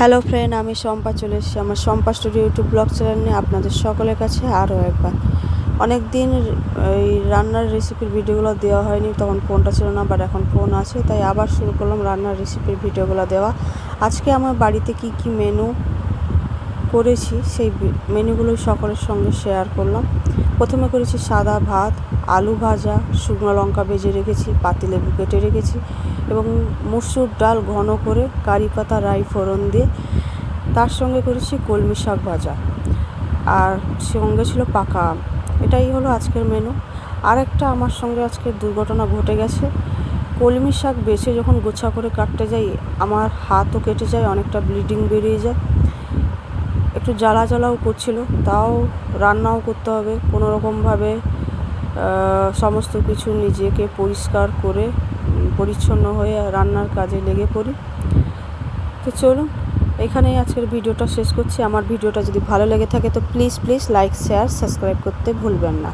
Hello friend আমি শম্পা চলে এসেছি আমার Shampa studio YouTube blog channel নিয়ে আপনাদের সকলের কাছে আরও একবার। অনেক দিন এই রান্নার রেসিপির ভিডিওগুলো দেওয়া হয়নি, তখন ফোনটা ছিল না বাট এখন ফোন আছে, তাই আবার শুরু করলাম রান্নার রেসিপির ভিডিওগুলো দেওয়া। আজকে আমার বাড়িতে কি কি মেনু করেছি, সেই মেনুগুলোই সকলের সঙ্গে শেয়ার করলাম। প্রথমে করেছি সাদা ভাত, আলু ভাজা, শুকনো লঙ্কা ভেজে রেখেছি পাতিলেবু কেটে রেখেছি এবং মসুর ডাল ঘন করে কারি পাতা, রাই ফোড়ন দিয়ে তার সঙ্গে করেছি কলমি শাক ভাজা। আর সঙ্গে ছিল পাকা আম। এটাই হলো আজকের মেনু আর একটা আমার সঙ্গে আজকে দুর্ঘটনা ঘটে গেছে। কলমি শাক বেছে যখন গোছা করে কাটতে যাই, আমার হাতও কেটে যায়, অনেকটা ব্লিডিং বেরিয়ে যায়। একটু জ্বালা জ্বালাও করছিল, তাও রান্নাও করতে হবে। কোনো রকমভাবে সমস্ত কিছু নিজেকে পরিষ্কার করে পরিচ্ছন্ন হয়ে রান্নার কাজে লেগে পড়ি। তো চলুন, এখানেই আজকের ভিডিওটা শেষ করছি। আমার ভিডিওটা যদি ভালো লেগে থাকে, তো please please like share subscribe করতে ভুলবেন না।